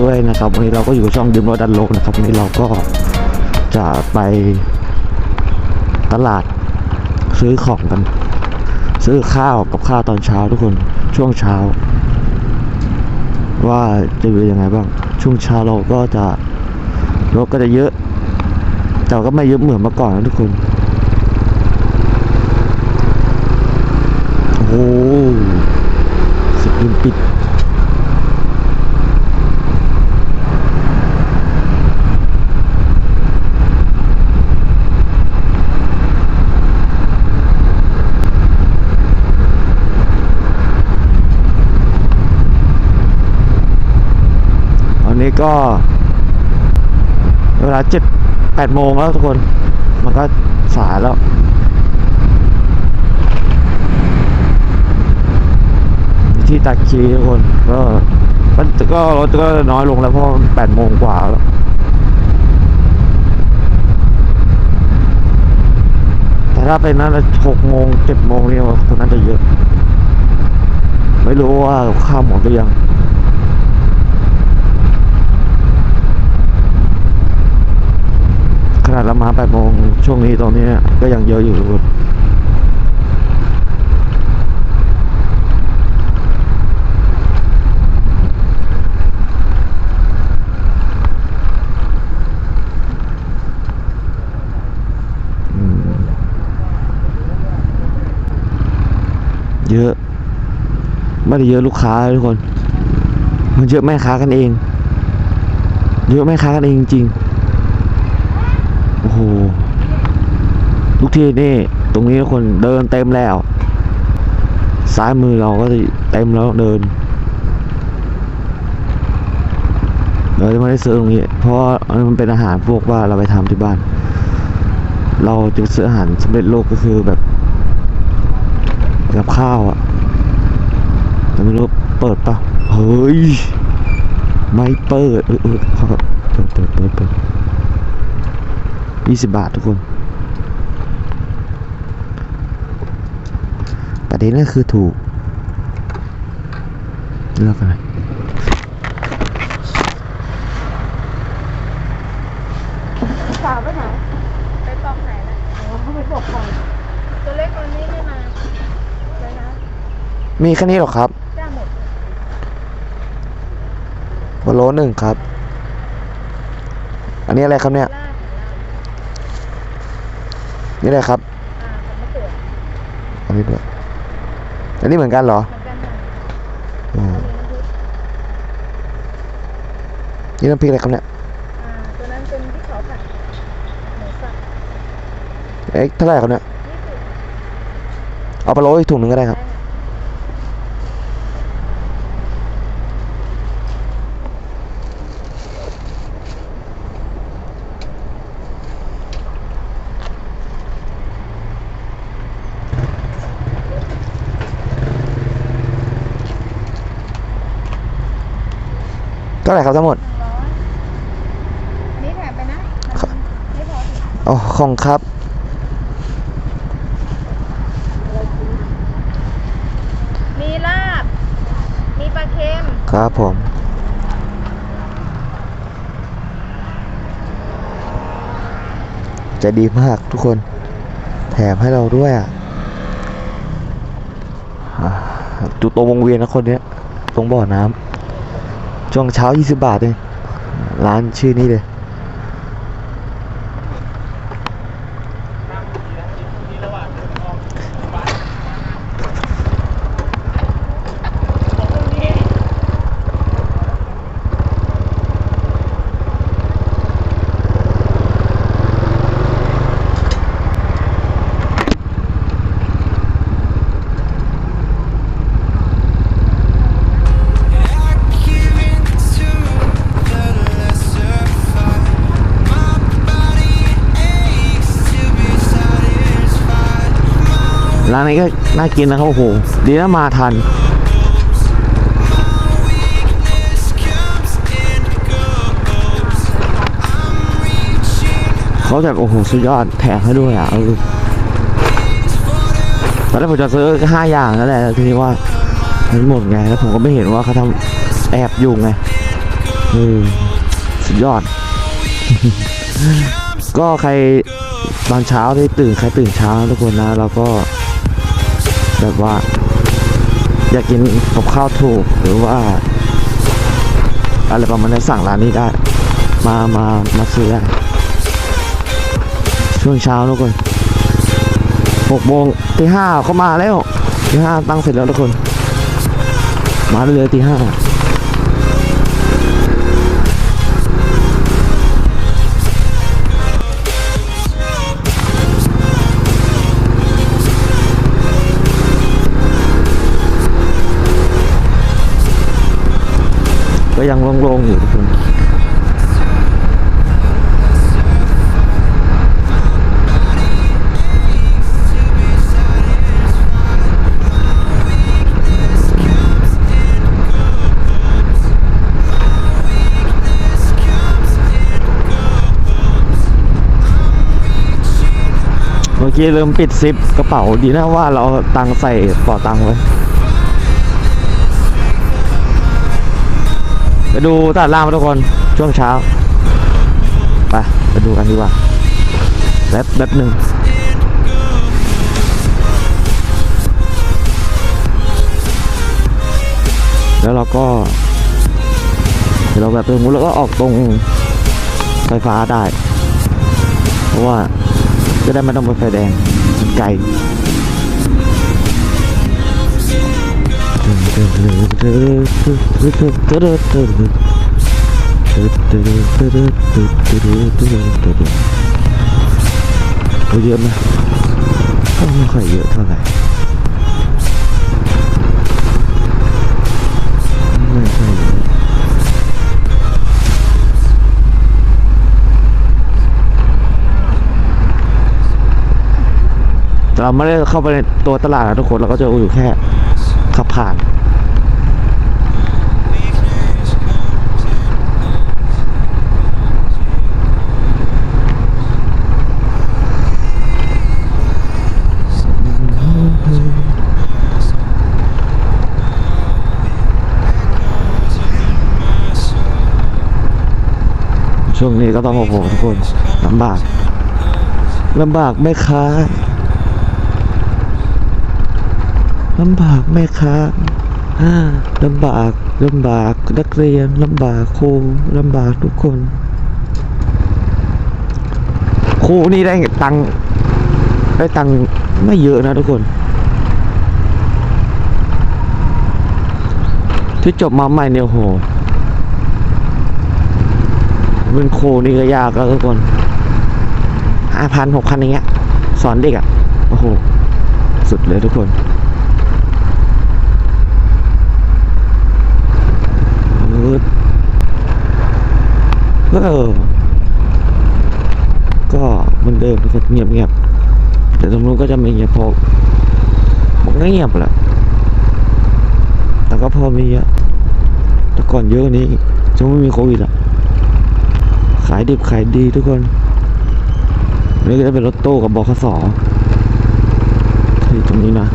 ด้วยนะครับ วันนี้เราก็อยู่ช่องดิมรถดันโลกนะครับวันนี้เราก็จะไปตลาดซื้อของกัน ซื้อข้าวกับข้าวตอนเช้าทุกคนช่วงเช้า ว่าจะเป็นยังไงบ้าง ช่วงเช้าเราก็จะรถก็จะเยอะ แต่ก็ไม่เยอะเหมือนเมื่อก่อนนะทุกคนโอ้โหสกินปิด วั นี้ก็ เวลาเจ็ดแปดโมงแล้วทุกคน มันก็สายแล้วที่ตาคีทุกคนก็มันก็รถก็น้อยลงแล้วเพราะแปดโมงกว่าแล้วแต่ถ้าเป็นนั้นหกโมงเจ็ดโมงนี่คนนั้นจะเยอะ ไม่รู้ว่าข้ามหมดหรือยัง นาดเรามาแปดโมงช่วงนี้ตรงนี้ก็ยังเยอะอยู่ทุกคนเยอะ ไม่ได้เยอะลูกค้าทุกคน มันเยอะแม่ค้ากันเอง เยอะแม่ค้ากันเองจริงๆ โอ้โห ที่นี่ตรงนี้คนเดินเต็มแล้ว ซ้ายมือเราก็เต็มแล้วเดินเราจะไม่ได้ซื้อตรงนี้ เพราะมันเป็นอาหารพวกว่าเราไปทำที่บ้าน เราจะซื้ออาหารสำเร็จรูปก็คือแบบกับข้าวอะแต่ไม่รู้เปิดปะเฮ้ยไม่เปิดเออเออเขาเปิดเปิดเปิดเปิดยี่สิบบาททุกคน ประเด็นก็คือถูกเลือกอะไรสาวไปไหนไปปอกไหนนะอ๋อไปปอกก่อนตัวเล็กตัวนี้ไม่มาเลยนะมีแค่นี้หรอครับจ้าหมดวโลหนึ่งครับ อันนี้อะไรครับเนี่ยลาดนี่อะไรครับอ่าผมมาเกิดอันนี้ด้วย อันนี้เหมือนกันเหรอเหมือนกันนะนี่น้ำพริกอะไรครับเนี่ยอ่าตัวนั้นเป็นที่เขาผัดหมูสับเอ๊ะเท่าไหร่ครับเนี่ยนี่คือเอาไปโรยถุงหนึ่งก็ได้ครับ เท่าไหร่ครับทั้งหมดหนึ่งร้อยอันนี้แถมไปนะมันไม่พอถึงอ๋อของครับ มีลาบ มีปลาเค็ม ครับผมใจะดีมากทุกคน แถมให้เราด้วยอะอ่าอยู่ตรงวงเวียนนะคนเนี้ย ตรงบ่อน้ำ ช่วงเช้า 20 บาทเองร้านชื่อนี้เลย ร้านนี้ก็น่ากินนะครับโอ้โหดีนะมาทันเขาแบบโอ้โหสุดยอดแถมให้ด้วยอะเออตอนแรกผมจะซื้อห้าอย่างนั่นแหละทีนี้ว่ามันหมดไงแล้วผมก็ไม่เห็นว่าเขาทำแอบอยู่ไงเออสุดยอด ก็ใครตอนเช้าที่ตื่นใครตื่นเช้าทุกคนนะเราก็ แบบว่า อยากกินกับข้าวถูกหรือว่า อะไรประมาณนี้สั่งร้านนี้ได้ มามามาซื้อได้ช่วงเช้าทุกคนหกโมงตีห้าเขามาแล้วตีห้าตั้งเสร็จแล้วทุกคน มาได้เลยตีห้า ก็ยังโล่งๆอยู่ทุกคนเมื่อกี้ลืมปิดซิปกระเป๋าดีนะว่าเราตังค์ใส่เป๋าตังค์ไว้ ไปดูตลาดล่างทุกคนช่วงเช้าไปไปดูกันดีกว่าแป๊บแป๊บหนึ่งแล้วเราก็เดี๋ยวเราแบบตรงนู้นแล้วก็ออกตรงไฟฟ้าได้ เพราะว่าจะได้ไม่ต้องไปไฟแดงมันไกลก็ เยอะไหมก็ไม่ค่อยเยอะเท่าไหร่ไม่ค่อยเยอะเราไม่ได้เข้าไปในตัวตลาดนะทุกคนเราก็จะอยู่แค่ขับผ่าน ช่วงนี้ ก็ต้องโอ้โหทุกคนลำบากลำบากไหมคะลำบากแม่ค้าอ่าลำบากลำบากนักเรียนลำบากครูลำบากทุกคนครูนี่ได้ตังได้ตังไม่เยอะนะทุกคนที่จบมาใหม่เนี่ยโห เป็นครูนี่ก็ยากแล้วทุกคนห้าพันหกพันอย่างเงี้ย สอนเด็กอะ่ะ โอ้โห สุดเลยทุกคนเออก็เหมือนเดิมทุกคนเงียบเงียบๆแต่ตรงนู้นก็จะไม่เงียบพราะมันก็เงียบแหละแต่ก็พอมีอะแต่ก่อนเยอะนี้จะไม่มีโควิดอะายดิบขายดีทุกคน นี่ก็จะเป็นรถตู้กับบขสที่ตรงนี้นะ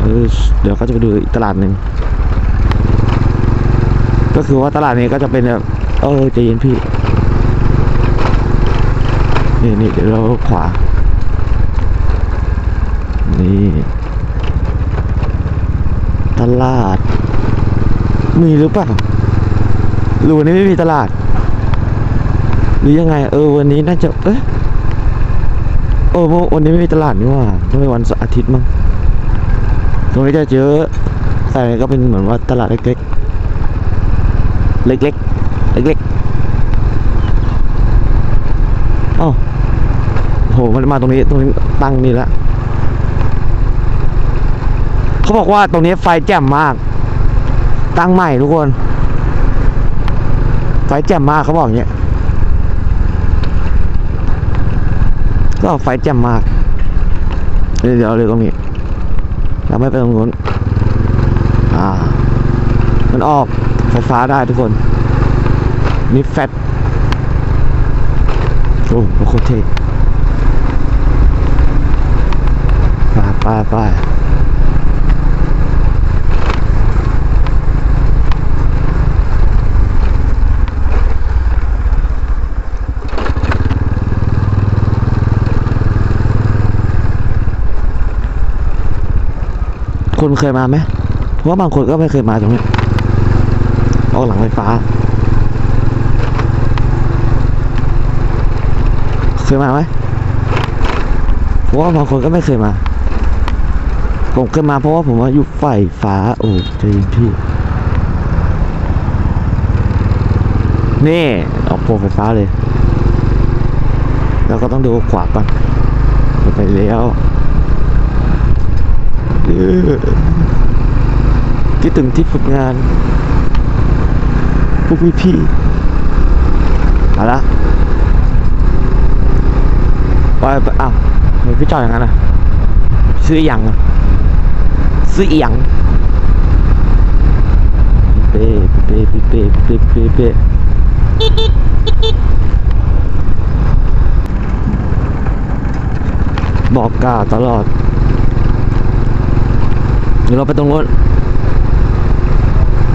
เเดี๋ยวก็จะไปดูอีกตลาดหนึ่ง ก็คือว่าตลาดนี้ก็จะเป็นแบบเออใจเย็นพี่ นี่นี่เดี๋ยวเราขวา นี่ ตลาด มีหรือเปล่า หรือวันนี้ไม่มีตลาด หรือยังไง เออ วันนี้น่าจะเอ๊ะโอ้วันนี้ไม่มีตลาดนี่หว่าต้องเป็นวันอาทิตย์มั้งตรงนี้จะเยอะแต่ก็เป็นเหมือนว่าตลาดเล็กๆ เล็กๆ เล็กๆอ้าวโหมันมาตรงนี้ตรงนี้ตั้งนี่ล้วเขาบอกว่าตรงนี้ไฟแจ่มมาก ตั้งใหม่ทุกคน ไฟแจ่มมากเขาบอกอย่างเงี้ยก็ไฟแจ่มมาก เดี๋ยวเดี๋ยวเลยตรงนี้ เราไม่ไปตรงนู้นอ่า มันออกไฟฟ้าได้ทุกคน นี่แฟตโอ้โหโคตรเท่ไปไปไป คนเคยมาไหมเพราะว่าบางคนก็ไม่เคยมาตรงนี้ออกหลังไฟฟ้า เคยมาไหมเพราะว่าบางคนก็ไม่เคยมา ผมเคยมาเพราะว่าผมว่าอยู่ฝ่ายฟ้า โอ้จเย็นพี่ นี่ออกโปรไฟฟ้าเลย แล้วก็ต้องดูขวาก่อนไปแล้ว คิดถึงที่ฝึกงาน พวกพี่ๆเอาละไปไปอ้าวพี่จอดอย่างนั้นอะซื้ออหย่างอะซื้ออย่างเป้เป้เป้เป้เป้เป้เป้บอกกล่าวตลอด เดี๋ยวเราไปตรงนู้น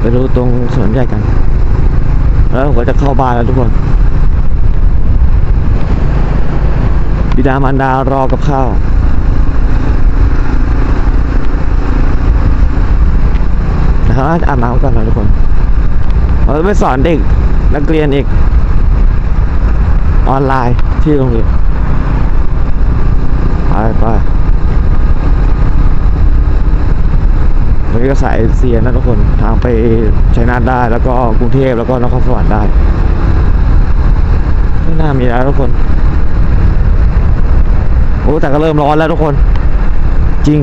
ไปดูตรงสวนใหญ่กัน แล้วผมก็จะเข้าบ้านแล้วทุกคนบิดามารดารอกับข้าวนะครับอาบน้ำก่อนนะทุกคนเราจะไปสอนเด็กนักเรียนอีก ออนไลน์ที่โรงเรียนไปไป วันนี้ก็สายเอเชียนะทุกคนทางไปชัยนาทได้ แล้วก็กรุงเทพแล้วก็นครสวรรค์ได้ไม่น่ามีแล้วทุกคนโอ้แต่ก็เริ่มร้อนแล้วทุกคน จริง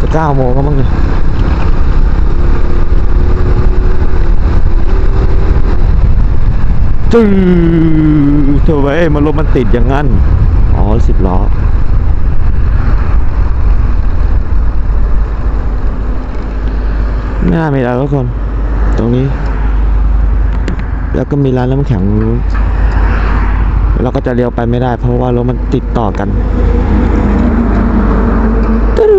จะเก้าโมงก็มั้งเนี่ยจื้อเธอไว้มันรถมันติดอย่างนั้น อ๋อสิบล้อ ไม่น่ามีแล้วทุกคน ตรงนี้ แล้วก็มีร้านน้ำแข็งเราก็จะเลี้ยวไปไม่ได้ เพราะว่ารถมันติดต่อกันตึ๊ด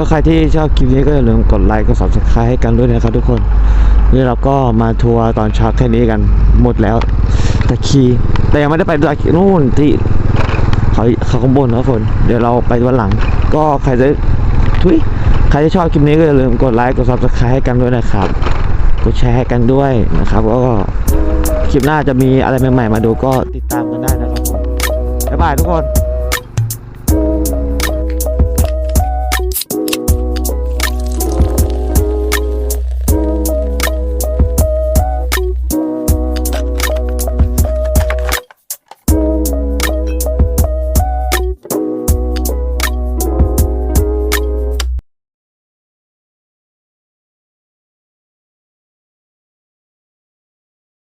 ก็ใครที่ชอบคลิปนี้ก็อย่าลืมกดไลค์กด subscribe ให้กันด้วยนะครับทุกคนนี่เราก็มาทัวร์ตอนเช้าแค่นี้กันหมดแล้วตะคีแต่ยังไม่ได้ไปตะคีนู่นที่เขาเขาข้างบนนะคนเดี๋ยวเราไปวันหลัง ก็ใครจะทุยใครที่ชอบคลิปนี้ก็อย่าลืมกดไลค์กด subscribe ให้กันด้วยนะครับกดแชร์ให้กันด้วยนะครับก็คลิปหน้าจะมีอะไรใหม่ๆมาดูก็ติดตามกันได้นะครับบ๊ายบายทุกคน